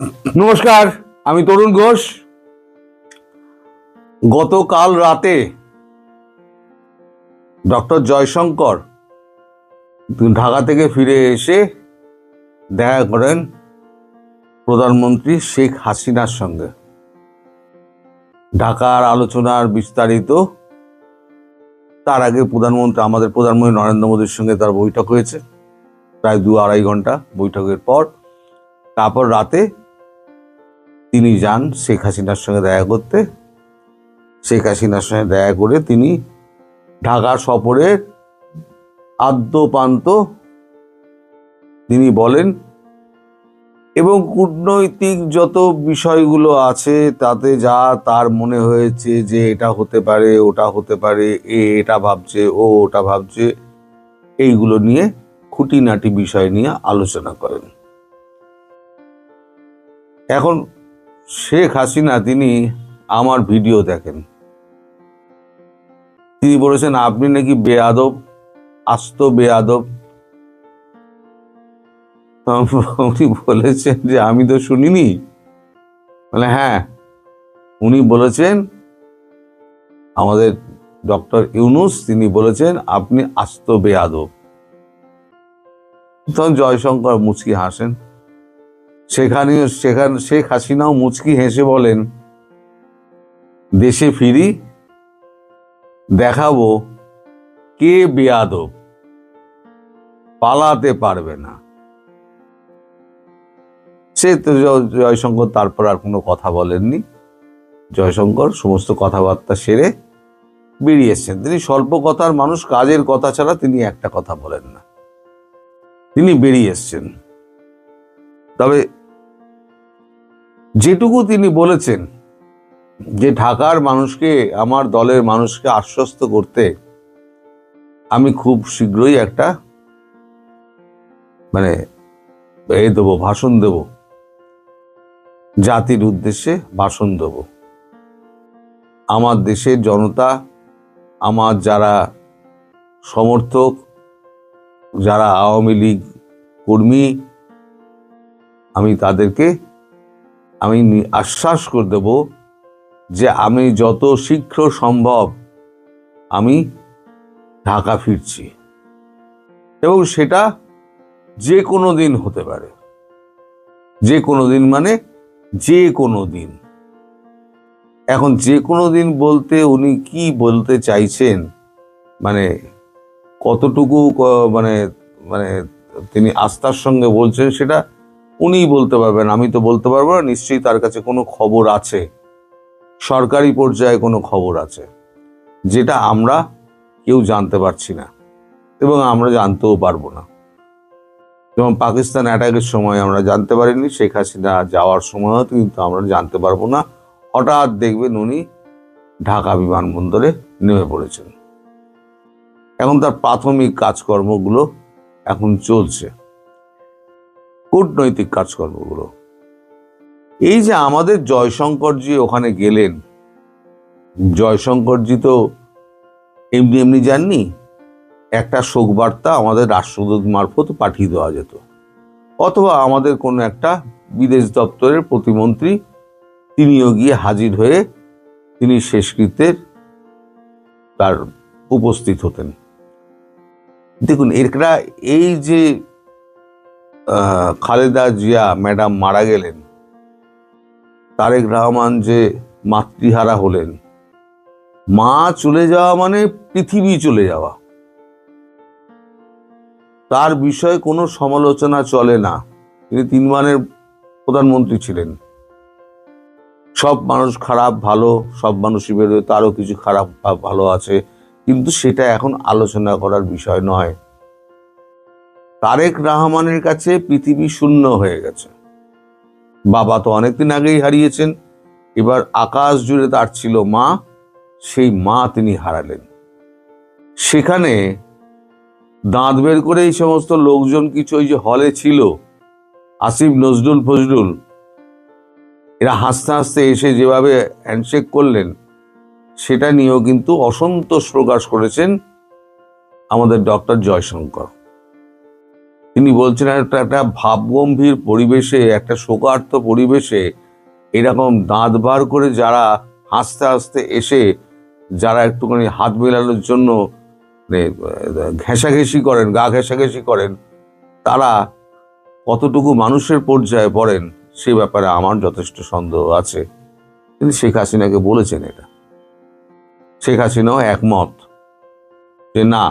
নমস্কার, আমি তরুণ ঘোষ। গতকাল রাতে ডক্টর জয়শঙ্কর ঢাকা থেকে ফিরে এসে দেখা করেন প্রধানমন্ত্রী শেখ হাসিনার সঙ্গে। ঢাকার আলোচনার বিস্তারিত, তার আগে প্রধানমন্ত্রী, আমাদের প্রধানমন্ত্রী নরেন্দ্র মোদীর সঙ্গে তার বৈঠক হয়েছে, প্রায় দু আড়াই ঘণ্টা বৈঠকের পর। তারপর রাতে তিনি যান শেখ হাসিনার সঙ্গে দেখা করতে। শেখ হাসিনার সঙ্গে দেখা করে তিনি ঢাকা সফরের আদ্যপান্ত তিনি বলেন এবং কূটনৈতিক যত বিষয়গুলো আছে, তাতে যা তার মনে হয়েছে যে এটা হতে পারে, ওটা হতে পারে, এ এটা ভাবছে, ও ওটা ভাবছে, এইগুলো নিয়ে খুঁটিনাটি বিষয় নিয়ে আলোচনা করেন। এখন শেখ হাসিনা, তিনি আমার ভিডিও দেখেন। তিনি বলেছেন, আপনি নাকি বেয়াদব, আস্ত বেয়াদব। উনি বলেছেন যে, আমি তো শুনিনি। বলে হ্যাঁ উনি বলেছেন, আমাদের ডক্টর ইউনুস, তিনি বলেছেন, আপনি আস্ত বেয়াদব। তখন জয়শঙ্কর মুচকি হাসেন। সেখানে সেখান শেখ হাসিনাও মুচকি হেসে বলেন, দেশে ফিরি, দেখাবো কে বেয়াদব, পালাতে পারবে না। সে তো জয়শঙ্কর তারপর আর কোনো কথা বলেননি। জয়শঙ্কর সমস্ত কথাবার্তা সেরে বেরিয়ে এসছেন। তিনি স্বল্প কথার মানুষ, কাজের কথা ছাড়া তিনি একটা কথা বলেন না। তিনি বেরিয়ে এসছেন। তবে যেটুকু তিনি বলেছেন যে ঢাকার মানুষকে, আমার দলের মানুষকে আশ্বস্ত করতে আমি খুব শীঘ্রই একটা মানে এ দেবো, ভাষণ দেব। জাতির উদ্দেশ্যে ভাষণ দেব। আমার দেশের জনতা, আমার যারা সমর্থক, যারা আওয়ামী লীগ কর্মী, আমি তাদেরকে আমি আশ্বাস করে দেব যে আমি যত শীঘ্র সম্ভব আমি ঢাকা ফিরছি। এবং সেটা যে কোনো দিন হতে পারে। যে কোনো দিন মানে যে কোনো দিন। এখন যে কোনো দিন বলতে উনি কি বলতে চাইছেন মানে কতটুকু মানে মানে তিনি আস্থার সঙ্গে বলছেন সেটা উনিই বলতে পারবেন, আমি তো বলতে পারব না, নিশ্চয়ই তার কাছে কোনো খবর আছে। সরকারি পর্যায়ে কোনো খবর আছে, যেটা আমরা কেউ জানতে পারছি না এবং আমরা জানতেও পারব না। যেমন পাকিস্তান অ্যাটাকের সময় আমরা জানতে পারিনি, শেখ হাসিনা যাওয়ার সময়ও কিন্তু আমরা জানতে পারব না। হঠাৎ দেখবেন উনি ঢাকা বিমানবন্দরে নেমে পড়েছেন। এখন তার প্রাথমিক কাজকর্মগুলো এখন চলছে। কূটনৈতিক কাজকর্মগুলো। এই যে আমাদের জয়শঙ্করজি ওখানে গেলেন, জয়শঙ্করজি তো এমনি এমনি যাননি, একটা শোক বার্তা আমাদের রাষ্ট্রদূত মারফত পাঠিয়ে দেওয়া যেত। অথবা আমাদের কোনো একটা বিদেশ দপ্তরের প্রতিমন্ত্রী তিনিও গিয়ে হাজির হয়ে তিনি শেষকৃত্যের তার উপস্থিত হতেন। দেখুন, এরা এই যে খালেদা জিয়া ম্যাডাম মারা গেলেন, তারেক রহমান যে মাতৃহারা হলেন, মা চলে যাওয়া মানে পৃথিবী চলে যাওয়া। তার বিষয়ে কোনো সমালোচনা চলে না। তিনি তিন মানের প্রধানমন্ত্রী ছিলেন। সব মানুষ খারাপ, ভালো, সব মানুষই বেরোয়, তারও কিছু খারাপ, ভালো আছে। কিন্তু সেটা এখন আলোচনা করার বিষয় নয়। তারেক রাহমানের কাছে পৃথিবী শূন্য হয়ে গেছে। বাবা তো অনেকদিন আগেই হারিয়েছেন, এবার আকাশ জুড়ে তার ছিল মা, সেই মা তিনি হারালেন। সেখানে দাঁত বের করে এই সমস্ত লোকজন কিছু ওই যে হলে ছিল, আসিফ, নজরুল ফজরুল এরা হাসতে হাসতে এসে যেভাবে হ্যান্ডশেক করলেন, সেটা নিয়েও কিন্তু অসন্তোষ প্রকাশ করেছেন আমাদের ডক্টর জয়শঙ্কর। তিনি বলছেন একটা একটা ভাবগম্ভীর পরিবেশে, একটা শোকার্ত পরিবেশে এরকম দাঁত বার করে যারা হাসতে হাসতে এসে যারা একটুখানি হাত মেলানোর জন্য মানে ঘেঁষাঘেঁষি করেন, গা ঘেঁষাঘেঁষি করেন, তারা কতটুকু মানুষের পর্যায়ে পড়েন সে ব্যাপারে আমার যথেষ্ট সন্দেহ আছে। তিনি শেখ হাসিনাকে বলেছেন এটা। শেখ হাসিনাও একমত যে না,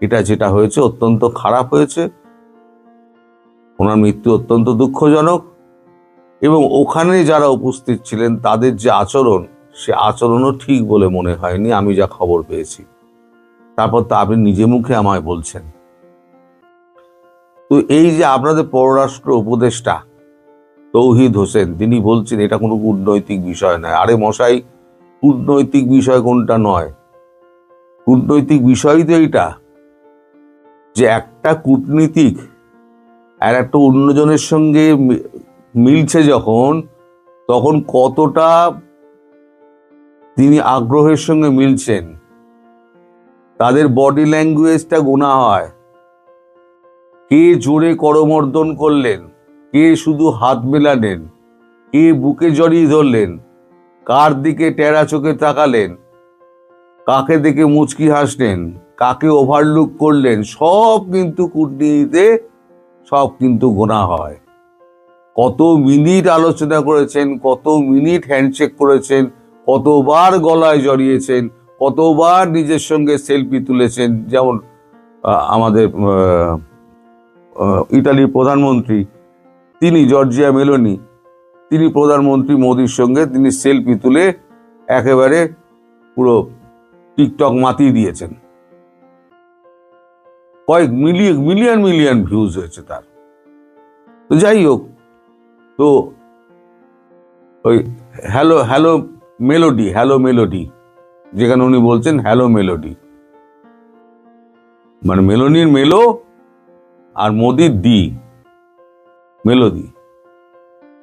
এটা যেটা হয়েছে অত্যন্ত খারাপ হয়েছে। ওনার মৃত্যু অত্যন্ত দুঃখজনক এবং ওখানে যারা উপস্থিত ছিলেন, তাদের যে আচরণ, সে আচরণও ঠিক বলে মনে হয়নি, আমি যা খবর পেয়েছি। তারপর তা আপনি নিজে মুখে আমায় বলছেন। তো এই যে আপনাদের পররাষ্ট্র উপদেষ্টা তৌহিদ হোসেন, তিনি বলছেন, এটা কোনো কূটনৈতিক বিষয় নয়। আরে মশাই, কূটনৈতিক বিষয় কোনটা নয়? কূটনৈতিক বিষয়ই তো এইটা যে একটা কূটনীতিক আর একটা অন্যজনের সঙ্গে মিলছে যখন, তখন কতটা তিনি আগ্রহের সঙ্গে মিলছেন। তাদের বডি ল্যাঙ্গুয়েজটা গোনা হয়। কে জোরে করমর্দন করলেন, কে শুধু হাত মেলালেন, কে বুকে জড়িয়ে ধরলেন, কার দিকে টেরা চোখে তাকালেন, কাকে দেখে মুচকি হাসলেন, কাকে ওভারলুক করলেন, সব কিন্তু কূটনীতিতে সব কিন্তু গোনা হয়। কত মিনিট আলোচনা করেছেন, কত মিনিট হ্যান্ডশেক করেছেন, কতবার গলায় জড়িয়েছেন, কতবার নিজের সঙ্গে সেলফি তুলেছেন। যেমন আমাদের ইতালির প্রধানমন্ত্রী, তিনি জর্জিয়া মেলোনি, তিনি প্রধানমন্ত্রী মোদির সঙ্গে তিনি সেলফি তুলে একেবারে পুরো টিকটক মাতিয়ে দিয়েছেন। কয়েক মিলিয়ন মিলিয়ন মিলিয়ন ভিউজ হয়েছে তার। তো যাই হোক, তো ওই hello hello melody hello melody, যেখানে উনি বলছেন হ্যালো মেলোডি। মানে মেলোনির মেলো আর মোদির দি, মেলোডি।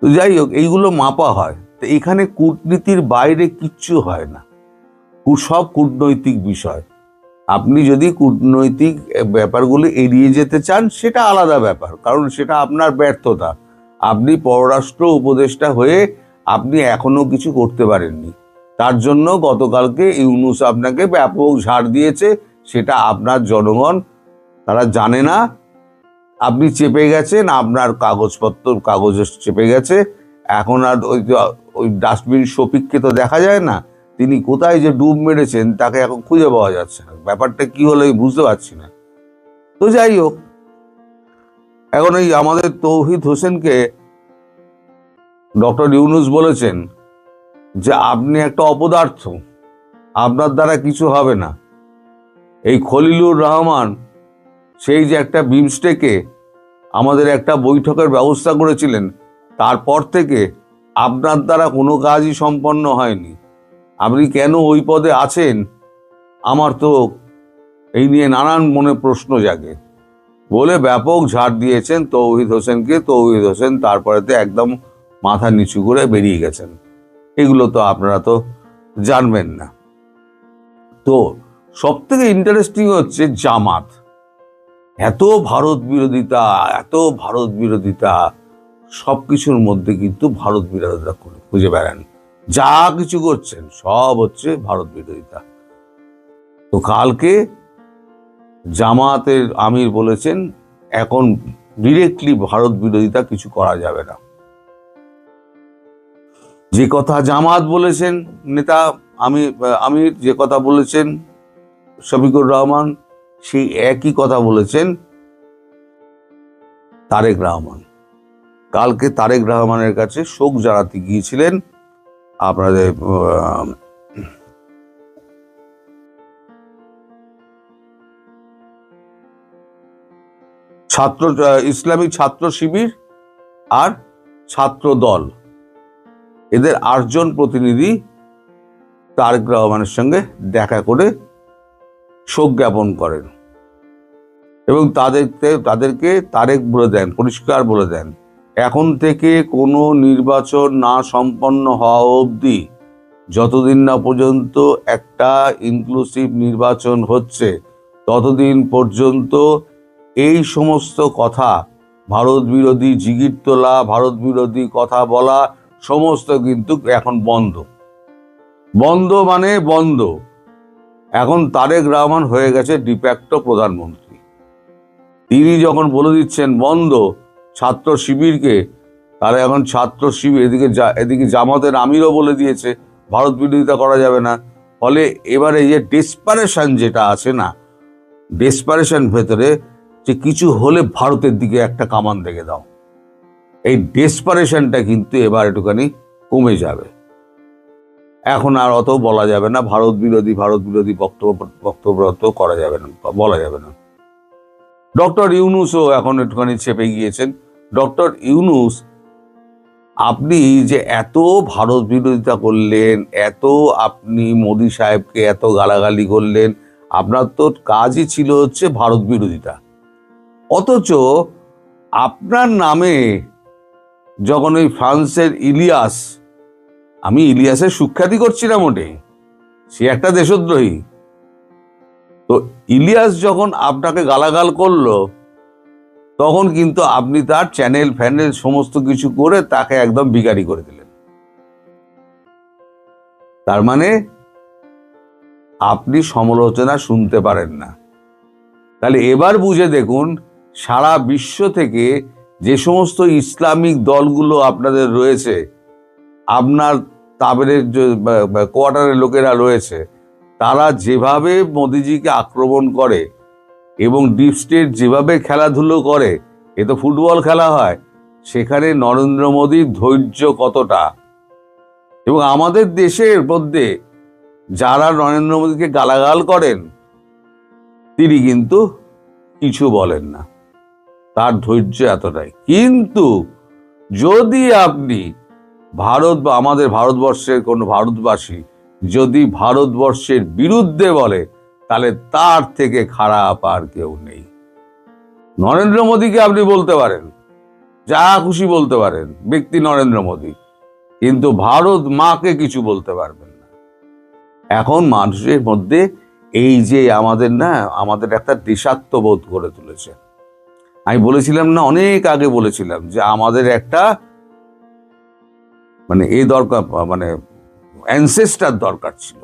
তো যাই হোক, এইগুলো মাপা হয়। তো এখানে কূটনীতির বাইরে কিচ্ছু হয় না। সব কূটনৈতিক বিষয়। আপনি যদি কূটনৈতিক ব্যাপারগুলো এড়িয়ে যেতে চান, সেটা আলাদা ব্যাপার, কারণ সেটা আপনার ব্যর্থতা। আপনি পররাষ্ট্র উপদেষ্টা হয়ে আপনি এখনও কিছু করতে পারেননি। তার জন্য গতকালকে ইউনুস আপনাকে ব্যাপক ঝাড় দিয়েছে, সেটা আপনার জনগণ, তারা জানে না। আপনি চেপে গেছেন, আপনার কাগজপত্র, কাগজ চেপে গেছে। এখন আর ওই ওই ডাস্টবিন শফিককে তো দেখা যায় না। তিনি কোথায় যে ডুব মেরেছেন, তাকে এখন খুঁজে পাওয়া যাচ্ছে না। ব্যাপারটা কি হলো বুঝতে পারছি না। তো যাই হোক, এখন এই আমাদের তৌহিদ হোসেনকে ডক্টর ইউনুস বলেছেন যে, আপনি একটা অপদার্থ, আপনার দ্বারা কিছু হবে না। এই খলিলুর রহমান, সেই যে একটা বিমস্টেকে আমাদের একটা বৈঠকের ব্যবস্থা করেছিলেন, তারপর থেকে আপনার দ্বারা কোনো কাজই সম্পন্ন হয়নি। আপনি কেন ওই পদে আছেন? আমার তো এই নিয়ে নানান মনে প্রশ্ন জাগে। বলে ব্যাপক ঝাড় দিয়েছেন তৌহিদ হোসেনকে। তৌহিদ হোসেন তারপরেতে একদম মাথা নিচু করে বেরিয়ে গেছেন। এগুলো তো আপনারা তো জানবেন না। তো সব থেকে ইন্টারেস্টিং হচ্ছে জামাত। এত ভারত বিরোধিতা, এত ভারত বিরোধিতা সব কিছুর মধ্যে কিন্তু ভারত বিরোধিতা খুঁজে বেড়ান। যা কিছু করছেন, সব হচ্ছে ভারত বিরোধিতা। তো কালকে জামাতের আমির বলেছেন, এখন ডিরেক্টলি ভারত বিরোধিতা কিছু করা যাবে না। যে কথা জামাত বলেছেন, নেতা আমি, আমির যে কথা বলেছেন, শফিকুর রহমান, সেই একই কথা বলেছেন তারেক রহমান। কালকে তারেক রহমানের কাছে শোক জানাতে গিয়েছিলেন আপনাদের ছাত্র আহ, ইসলামী ছাত্র শিবির আর ছাত্র দল। এদের আটজন প্রতিনিধি তারেক রহমানের সঙ্গে দেখা করে শোক জ্ঞাপন করেন এবং তাদেরকে তাদেরকে তারেক বলে দেন পরিষ্কার বলে দেন। এখন থেকে কোনো নির্বাচন না সম্পন্ন হওয়া অবধি যতদিন না পর্যন্ত একটা ইনক্লুসিভ নির্বাচন হচ্ছে, ততদিন পর্যন্ত এই সমস্ত কথা, ভারত বিরোধী জিগির তোলা, ভারত বিরোধী কথা বলা সমস্ত কিন্তু এখন বন্ধ। বন্ধ মানে বন্ধ। এখন তারেক রহমান হয়ে গেছে ডিপ্যাক্ট প্রধানমন্ত্রী। তিনি যখন বলে দিচ্ছেন বন্ধ ছাত্র শিবিরকে তারা এখন ছাত্র শিবির এদিকে এদিকে জামাতের আমিরও বলে দিয়েছে, ভারত বিরোধিতা করা যাবে না। ফলে এবারে যে ডেসপারেশন যেটা আছে না ডেসপারেশন ভেতরে যে কিছু হলে ভারতের দিকে একটা কামান দেখে দাও। এই ডেসপারেশনটা কিন্তু এবার একটুখানি কমে যাবে। এখন আর অত বলা যাবে না, ভারত বিরোধী ভারত বিরোধী বক্তব্য বক্তব্য অত করা যাবে না, বলা যাবে না। ডক্টর ইউনুসও এখন একটুখানি চেপে গিয়েছেন। ডক্টর ইউনুস, আপনি যে এত ভারত বিরোধিতা করলেন, এত আপনি মোদি সাহেবকে এত গালাগালি করলেন, আপনার তো কাজই ছিল হচ্ছে ভারত বিরোধিতা। অথচ আপনার নামে যখন ওই ফ্রান্সের ইলিয়াস, আমি ইলিয়াসের সুখ্যাতি করছি না মোটেই সে একটা দেশদ্রোহী। তো ইলিয়াস যখন আপনাকে গালাগাল করল তখন কিন্তু আপনি তার চ্যানেল ফ্যানেল, সমস্ত কিছু করে তাকে একদম বিগাড়ি করে দিলেন। তার মানে আপনি সমালোচনা শুনতে পারেন না। তাহলে এবার বুঝে দেখুন, সারা বিশ্ব থেকে যে সমস্ত ইসলামিক দলগুলো আপনাদের রয়েছে, আপনার তাবেরের কোয়ার্টারের লোকেরা রয়েছে, তারা যেভাবে মোদিজিকে আক্রমণ করে এবং ডিপ স্টেট যেভাবে খেলাধুলো করে, এ তো ফুটবল খেলা হয়, সেখানে নরেন্দ্র মোদীর ধৈর্য কতটা? এবং আমাদের দেশের মধ্যে যারা নরেন্দ্র মোদীকে গালাগাল করেন, তিনি কিন্তু কিছু বলেন না। তার ধৈর্য এতটাই। কিন্তু যদি আপনি ভারত বা আমাদের ভারতবর্ষের কোনো ভারতবাসী যদি ভারতবর্ষের বিরুদ্ধে বলে তাহলে তার থেকে খারাপ আর কেউ নেই। নরেন্দ্র মোদীকে আপনি বলতে পারেন, যা খুশি বলতে পারেন, ব্যক্তি নরেন্দ্র মোদী, কিন্তু ভারত মাকে কিছু বলতে পারবেন না। এখন মানুষের মধ্যে এই যে আমাদের না, আমাদের একটা দেশাত্মবোধ করে তুলেছে। আমি বলেছিলাম না, অনেক আগে বলেছিলাম যে আমাদের একটা মানে এ দরকার মানে অ্যানসেস্টার দরকার ছিল।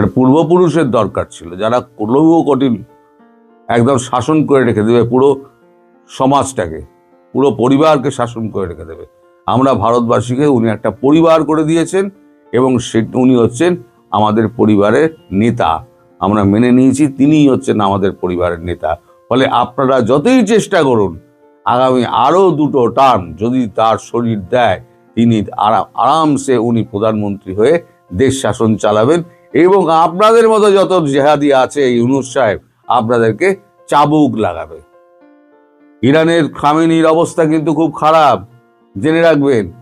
একটা পূর্বপুরুষের দরকার ছিল, যারা লৌহ কঠিন একদম শাসন করে রেখে দেবে, পুরো সমাজটাকে, পুরো পরিবারকে শাসন করে রেখে দেবে। আমরা ভারতবাসীকে উনি একটা পরিবার করে দিয়েছেন এবং সে, উনি হচ্ছেন আমাদের পরিবারের নেতা। আমরা মেনে নিয়েছি তিনিই হচ্ছেন আমাদের পরিবারের নেতা। ফলে আপনারা যতই চেষ্টা করুন, আগামী আরও দুটো টার্ম যদি তার শরীর দেয়, তিনি আরামসে উনি প্রধানমন্ত্রী হয়ে দেশ শাসন চালাবেন। এবং আপনাদের মতো যত জেহাদি আছে ইউনুস সাহেব, আপনাদেরকে চাবুক লাগাবে। ইরানের খামেনির অবস্থা কিন্তু খুব খারাপ, জেনে রাখবেন।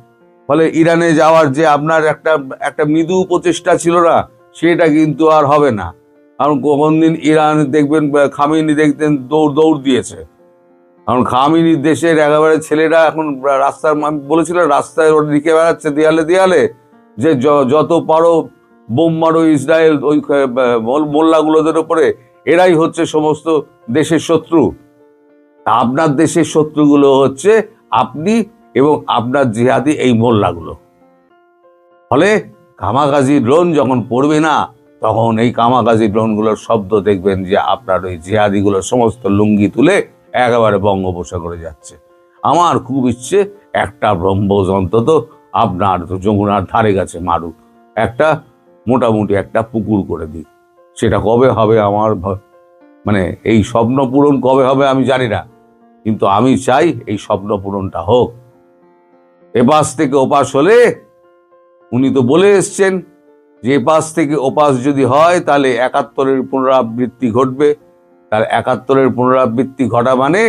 ফলে ইরানে যাওয়ার যে আপনার একটা একটা মৃদু প্রচেষ্টা ছিল না, সেটা কিন্তু আর হবে না। কারণ কোন দিন ইরান দেখবেন খামেনি দেখতেন দৌড় দৌড় দিয়েছে। কারণ খামিনি দেশের একেবারে ছেলেরা এখন রাস্তার আমি বলেছিলাম রাস্তায় লিখে বেড়াচ্ছে দেয়ালে দেয়ালে য- যত পারো বোম মারো ইসরায়েল ওই মোল্লাগুলোদের ওপরে এরাই হচ্ছে সমস্ত দেশের শত্রু। আপনার দেশের শত্রুগুলো হচ্ছে আপনি এবং আপনার জিহাদি এই মোল্লাগুলো। ফলে কামাগাজি ড্রোন যখন পড়বে না, তখন এই কামাগাজি ড্রোনগুলোর শব্দ দেখবেন যে আপনার ওই জিহাদিগুলোর সমস্ত লুঙ্গি তুলে একেবারে বঙ্গোপসাগরে যাচ্ছে। আমার খুব ইচ্ছে একটা ব্রহ্মজ অন্তত আপনার যমুনার ধারে কাছে মারুক। একটা মোটামুটি একটা পুকুর করে দিই। সেটা কবে হবে আমার মানে এই স্বপ্ন পূরণ কবে হবে আমি জানি না। কিন্তু আমি চাই এই স্বপ্ন পূরণটা হোক। এপাশ থেকে ওপাশ হলে উনি তো বলে এসছেন যে এপাশ থেকে ওপাশ যদি হয় তাহলে একাত্তরের পুনরাবৃত্তি ঘটবে। তার একাত্তরের পুনরাবৃত্তি ঘটা মানে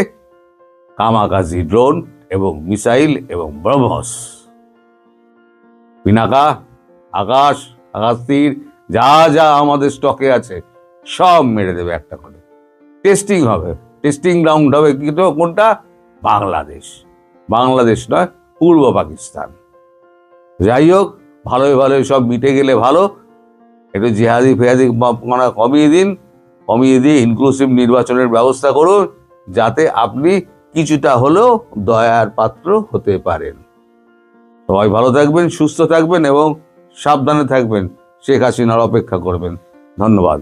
কামাকাজি ড্রোন এবং মিসাইল এবং ব্রহ্মস। পিনাকা আকাশ আকাশ তীর যা যা আমাদের স্টকে আছে, সব মেরে দেবে একটা করে। টেস্টিং হবে। টেস্টিং গ্রাউন্ড হবে কিন্তু কোনটা? বাংলাদেশ। বাংলাদেশ নয়, পূর্ব পাকিস্তান। যাই হোক, ভালোই ভালোই সব মিটে গেলে ভালো। একটু জিহাদি ফেহাদি মানা কমিয়ে দিন। কমিয়ে দিয়ে ইনক্লুসিভ নির্বাচনের ব্যবস্থা করুন, যাতে আপনি কিছুটা হলেও দয়ার পাত্র হতে পারেন। সবাই ভালো থাকবেন, সুস্থ থাকবেন এবং সাবধানে থাকবেন শেখ হাসিনার অপেক্ষা করবেন। ধন্যবাদ।